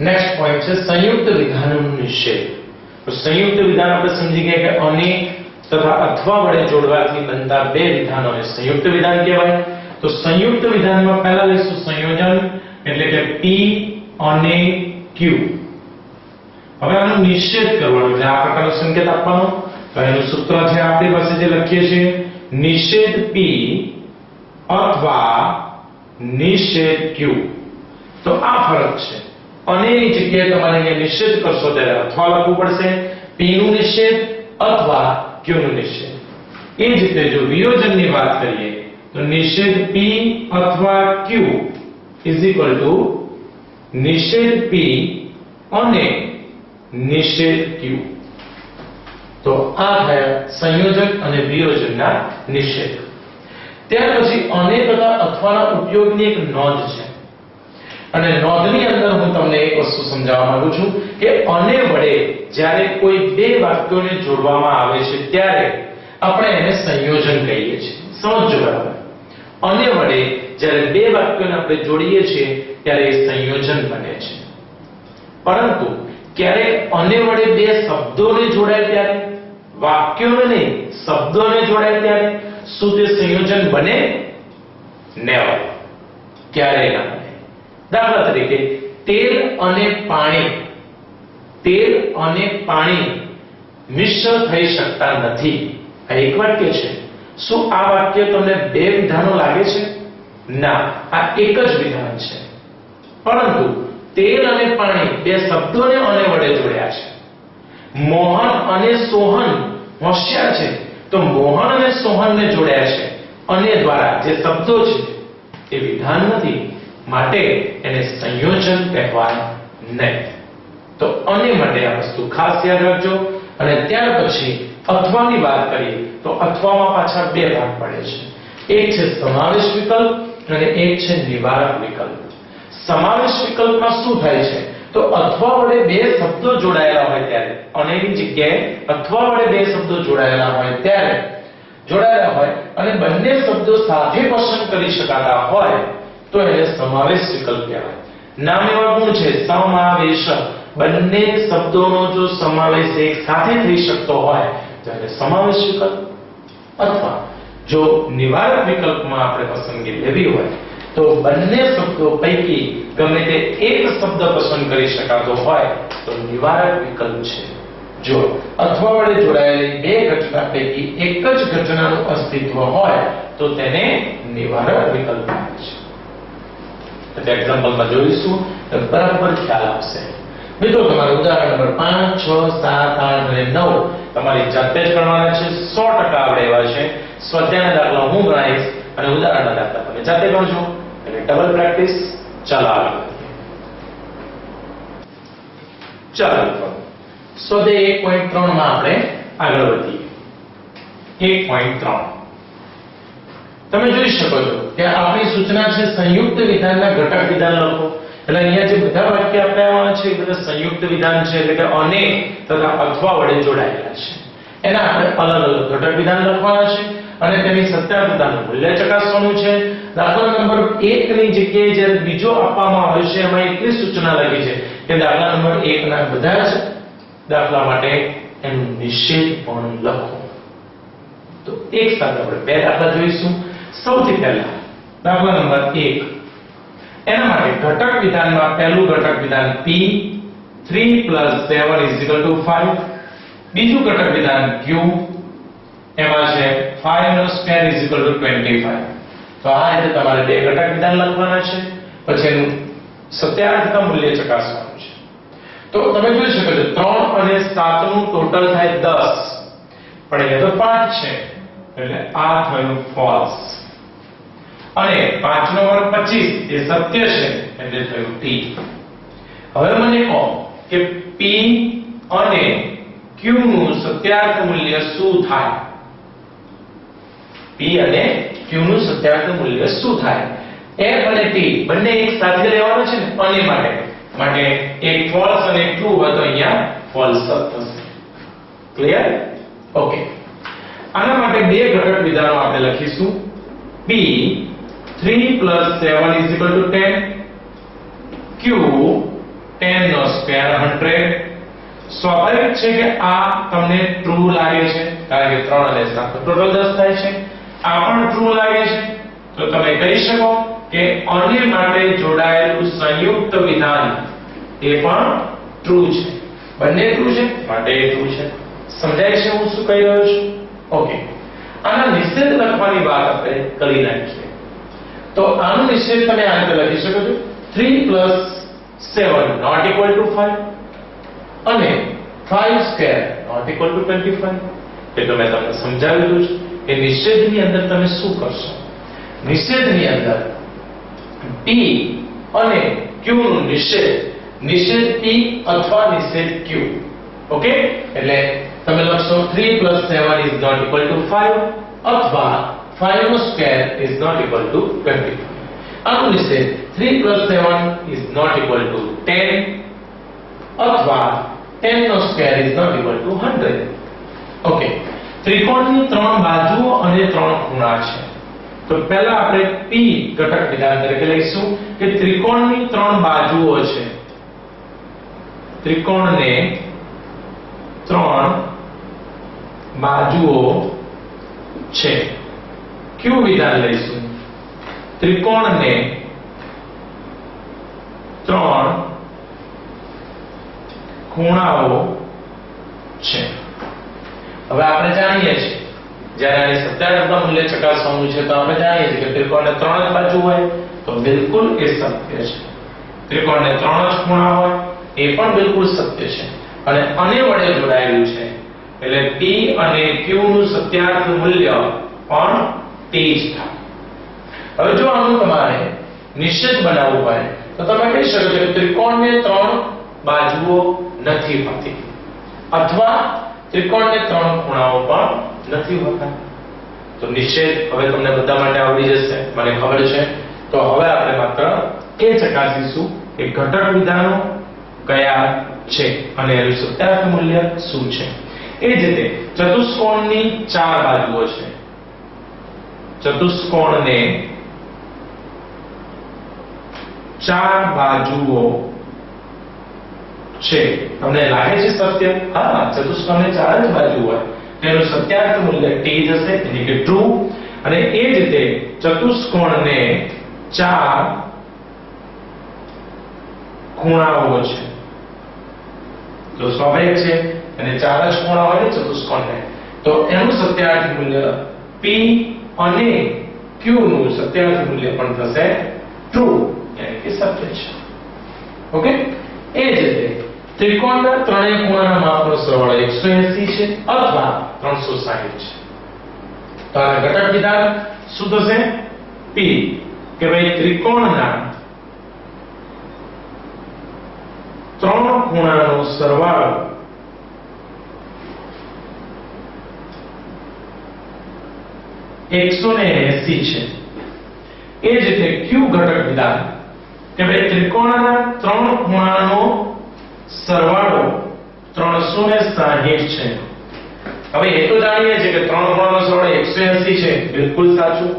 Next point છે, સંયુક્ત વિધાનનું નિષેધ. તો સંયુક્ત વિધાન આપણે સમજી ગયા કે અને તથા અથવા વડે જોડવાથી બનતા બે વિધાનોને સંયુક્ત વિધાન કહેવાય. તો સંયુક્ત વિધાનમાં પહેલા લઈશું સંયોજન, એટલે કે p અને q. હવે આનો નિષેધ કરવાનો એટલે આ પ્રકારનો સંકેત આપવાનો. તો એનું સૂત્ર છે, આપણી પાસે જે લખીએ છીએ, નિષેધ p અથવા નિષેધ q. તો આ ફરક છે. અનેની જગ્યાએ તમારે અહીંયા નિષેધ કરશો ત્યારે અથવા લખવું પડશે p નું નિષેધ અથવા q નું નિષેધ એ જ રીતે જો વિયોજનની વાત કરીએ તો નિષેધ p અથવા q ઇઝ ઇક્વલ ટુ નિષેધ p અને નિષેધ q તો આ થયા સંયોજક અને વિયોજનના નિષેધ ત્યાર પછી અને તથા અથવાના ઉપયોગની એક નોંધ છે અને નોંધની અંદર હું તમને એક વસ્તુ સમજાવવા માંગુ છું કે અને વડે જ્યારે કોઈ બે વાક્યોને જોડવામાં આવે છે ત્યારે આપણે એને સંયોજન કહીએ છીએ. સમજો બરાબર? અને વડે જ્યારે બે વાક્યોને આપણે જોડીએ છીએ ત્યારે એ સંયોજન બને છે. પરંતુ ક્યારે અને વડે બે શબ્દોને જોડાય ત્યારે? વાક્યોને નહીં, શબ્દોને જોડાય ત્યારે? શું તે સંયોજન બને? નેવર ક્યારે ના. દાખલા તરીકે, તેલ અને પાણી, તેલ અને પાણી મિશ્ર થઈ શકતા નથી. આ એક વાક્ય છે. શું આ વાક્ય તમને બે વિધાનો લાગે છે? ના, આ એક જ વિધાન છે. પરંતુ તેલ અને પાણી બે શબ્દોને અને વડે જોડ્યા છે. મોહન અને સોહન હોશિયાર છે. તો મોહન અને સોહનને જોડ્યા છે અને દ્વારા જે શબ્દો છે, એ વિધાન નથી. માટે એને સંયોજન કહેવાય નહીં. તો અને માટે આ વસ્તુ ખાસ યાદ રાખજો અને ત્યાર પછી અથવાની વાત કરીએ તો અથવામાં પાછા બે ભાગ પડે છે. એક છે સમાવેશ વિકલ્પ અને એક છે નિવારક વિકલ્પ. સમાવેશ વિકલ્પમાં શું થાય છે? તો અથવા વડે બે શબ્દો જોડાયેલા હોય ત્યારે અનેની જગ્યાએ અથવા વડે બે શબ્દો જોડાયેલા હોય ત્યારે, જોડાયેલા હોય અને બંને શબ્દો સાથે પસંદ કરી શકાતા હોય તો એને સમાવેશ વિકલ્પ કહેવાય. નામ એવા ગુણ છે, સમાવેશ. બંને શબ્દોનો જો સમાવેશ એક સાથે થઈ શકતો હોય તો એને સમાવેશ વિકલ્પ. અથવા જો નિવારક વિકલ્પમાં આપણે પસંદગી લેવી હોય, તો બંને શબ્દો પૈકી ગમે તે એક શબ્દ પસંદ કરી શકાતો હોય, તો નિવારક વિકલ્પ છે. જો અથવા વડે જોડાયેલી બે ઘટના પૈકી એક જ ઘટનાનું અસ્તિત્વ હોય, તો તેને નિવારક વિકલ્પ છે. એટલે એક્ઝામ્પલમાં જોઈશું તો બરાબર ખ્યાલ આવશે મિત્રો તમારું ઉદાહરણ નંબર 5 6 7 8 અને નવ તમારી જાતે જ ગણવાના છે સો ટકા આવડે એવા છે સ્વાધ્યાયના દાખલા હું ગણાવીશ અને ઉદાહરણના દાખલા તમે જાતે ગણજો એટલે ડબલ પ્રેક્ટિસ ચાલો આગળ. ચાલો મિત્રો સ્વાધ્યાય 1.3 માં આપણે આગળ વધીએ 1.3 તમે જોઈ શકો છો કે આપણી સૂચના છે સંયુક્ત વિધાનના ઘટક વિધાન લખો એટલે અહીંયા જે બધા વાક્ય આપવામાં છે, એ બધા સંયુક્ત વિધાન છે, એટલે કે અને તથા અથવા વડે જોડાયેલા છે. એના આપણે અલગ અલગ ઘટક વિધાન લખવાના છે અને તેની સત્યાર્થતાનું મૂલ્ય ચકાસવાનું છે. દાખલા નંબર 1 ની જગ્યાએ જ્યારે બીજો આપવામાં આવે છે, એમાં એટલી સૂચના લખી છે કે દાખલા નંબર 1 ના બધા જ દાખલા માટે એનું નિષેધ પણ લખો. તો એક સાથે આપણે બે દાખલા જોઈશું. સૌથી પહેલા, દાખલા નંબર 1 એના માટે ઘટક વિધાનમાં પહેલું ઘટક વિધાન p 3 7 5 બીજું ઘટક વિધાન q, એમાં છે 5 નો સ્ક્વેર 25 તો આ રીતે તમારે બે ઘટક વિધાન લખવાના છે, પછી એનું સત્યાર્થતા મૂલ્ય ચકાસવાનું છે. તો તમે જોઈ શકો છો 3 અને 7 નું ટોટલ થાય 10 પણ એ તો 5 છે, એટલે આ થયું ફોલ્સ અને 5 નો વર્ગ 25 એ સત્ય છે એટલે થયું t હવે મને કહો કે p અને q નું સત્યાર્થ મૂલ્ય શું થાય? P અને q નું સત્યાર્થ મૂલ્ય શું થાય? F અને t બંને એક સાથે લેવાનું છે ને, અને માટે. માટે એક ફોલ્સ અને એક ટ્રુ હોય તો અહીંયા ફોલ્સ થશે. ક્લિયર ઓકે આના માટે બે ઘટક વિધાનો આપણે લખીશું. P 3 7 10 q 10 નો સ્ક્વેર 100 સ્વાભાવિક છે કે આ તમને ટ્રુ લાગે છે. કારણ કે 3 અને 7 ટોટલ 10 થાય છે. આ પણ ટ્રુ લાગે છે. તો તમે કહી શકો કે અન્ય માટે જોડાયેલું સંયુક્ત વિધાન એ પણ ટ્રુ છે. બંને ટ્રુ છે, માટે એ ટ્રુ છે. સમજાય છે હું શું કહી રહ્યો છું? ઓકે આના નિષેધ લખવાની વાત આપણે કરી નાખીએ. તો આનું નિશ્ચિત તમે આ રીતે લખી શકો છો. 3 7 not equal to 5 અને 5 square not equal to 25 એ તો મેં તમને સમજાવી દીધું છે. કે નિષેધની અંદર તમે શું કરશો? નિષેધની અંદર p અને q નું નિષેધ નિષેધ p અથવા નિષેધ q. ઓકે એટલે તમે લખશો 3 7 ઇઝ નોટ ઇક્વલ ટુ 5 અથવા 5 નો square is not equal to 25 આનું નિષેધ 3 7 is not equal to 10 અથવા 10 નો square is not equal to 100 okay ત્રિકોણની ત્રણ બાજુઓ અને ત્રણ ખૂણા છે તો પહેલા આપણે p ઘટક વિધાન તરીકે લઈશું કે ત્રિકોણની ત્રણ બાજુઓ છે ત્રિકોણને ત્રણ બાજુઓ છે q વિધાન લઈશું? ત્રિકોણને ત્રણ ખૂણાઓ છે. હવે આપણે જાણીએ છીએ, જ્યારે આની સત્યાત્મક મૂલ્ય ચકાસવાનું છે, તો આપણે જાણીએ છીએ કે ત્રિકોણને ત્રણ જ બાજુ હોય, તો બિલકુલ એ સત્ય છે. ત્રિકોણને ત્રણ જ ખૂણા હોય, એ પણ બિલકુલ સત્ય છે. અને અને વડે જોડાયેલું છે. એટલે p અને q નું સત્યાર્થ મૂલ્ય પણ તે જ થાય હવે જો આનું તમારે નિશ્ચિત બનાવવું હોય, તો તમે કહી શકો છો કે ત્રિકોણને ત્રણ બાજુઓ નથી હોતી. અથવા ત્રિકોણને ત્રણ ખૂણાઓ પણ નથી હોતા. તો નિશ્ચિત હવે તમને બધા માટે આવડી જશે, મને ખબર છે. તો હવે આપણે માત્ર એ ચકાસીશું કે ઘટક વિધાનો કયા છે અને એનું સત્યાર્થ મૂલ્ય શું છે. એ જ રીતે ચતુષ્કોણની ચાર બાજુઓ છે. ચતુષ્કોણને ચાર બાજુઓ છે. તમને લાગે છે સત્ય? હા, ચતુષ્કોણને ચાર જ બાજુ હોય. તેનું સત્યાર્થ મૂલ્ય t જશે, એટલે કે ટ્રુ અને એ જ રીતે ચતુષ્કોણને ચાર ખૂણાઓ છે. તો સ્વાભાવિક છે? અને ચાર જ ખૂણા હોય ચતુષ્કોણને. તો એનું સત્યાર્થ મૂલ્ય p અને q નું સત્યાર્થ મૂલ્ય પણ થશે ટ્રુ એટલે કે છે ઓકે? એ જ રીતે, ત્રિકોણના ત્રણેય ખૂણાના માપનો સરવાળો 180 છે અથવા 360 છે. તો આ ઘટક વિધાન શું થશે? P, કે ભાઈ ત્રિકોણના ત્રણ ખૂણાનો સરવાળો એકસો ને એસી છે. એ જ રીતે q ઘટક વિધાન કે ભાઈ ત્રિકોણના ત્રણ ખૂણાનો સરવાળો 360 છે. હવે એ તો જાણીએ છીએ કે ત્રણ ખૂણાનો સરવાળો 180 છે. બિલકુલ સાચું,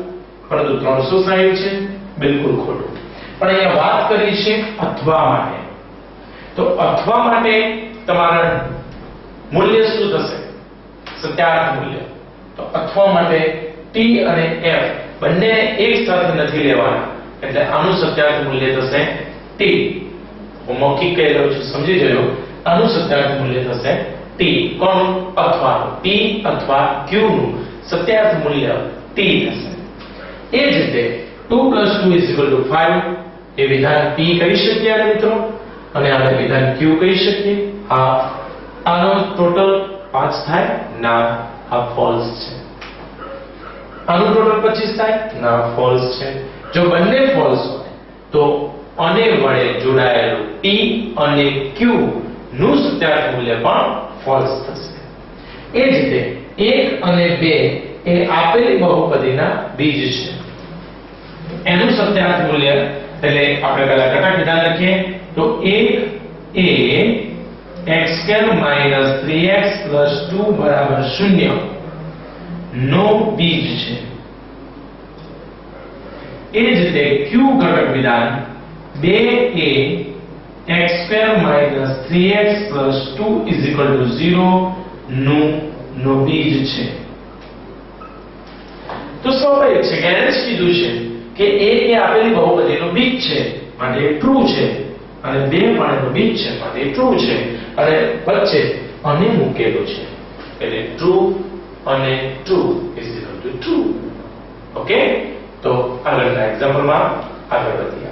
પરંતુ 360 છે, બિલકુલ ખોટું. પણ અહીંયા વાત કરી છે અથવા માટે. તો અથવા માટે તમારા મૂલ્ય શું થશે? સત્યાર્થ મૂલ્ય. તો અથવા માટે t અને એફ બંને એક સાથે નથી લેવાના. એટલે આનું સત્યાર્થ મૂલ્ય થશે ટી હું મૌખિક કહી રહ્યો છું, સમજી જજો આનું સત્યાર્થ મૂલ્ય થશે ટી કોણ? અથવા પી અથવા ક્યુ નું સત્યાર્થ મૂલ્ય ટી થશે. એ જ રીતે 2 2 5 એ વિધાન પી કહી શકીએ આને મિત્રો? અને આને વિધાન ક્યુ કહી શકીએ? હા. આનો ટોટલ પાંચ થાય. ના, આ ફોલ્સ છે. આનું ટોટલ 25 થાય? ના ફોલ્સ છે. જો બંને ફોલ્સ હોય, તો અને વડે જોડાયેલું ટી અને ક્યુ નું સત્યાર્થ મૂલ્ય પણ ફોલ્સ થશે. એ જ રીતે 1 અને 2 એ આપેલી બહુપદીના બીજ છે. એનું સત્યાર્થ મૂલ્ય, એટલે આપણે પહેલા ઘટક વિધાન લખીએ, તો 1 એ x2 3x 2 બરાબર 0 નો બીજ છે. એ જ રીતે q ઘટક વિધાન 2 એ x2 3x 2 0 નું, નો બીજ છે. તો સ્વાભાવિક છે કે એને જ કીધું છે કે a એ આપેલી બહુપદીનો બીજ છે, માટે ટ્રુ છે. અને બે પણ એનો બીજ છે, માટે ટ્રુ છે. અને વચ્ચે અને મૂકેલું છે. એટલે ટ્રુ અને true is equal to true okay તો આગળના એક્ઝામ્પલમાં આગળ વધીએ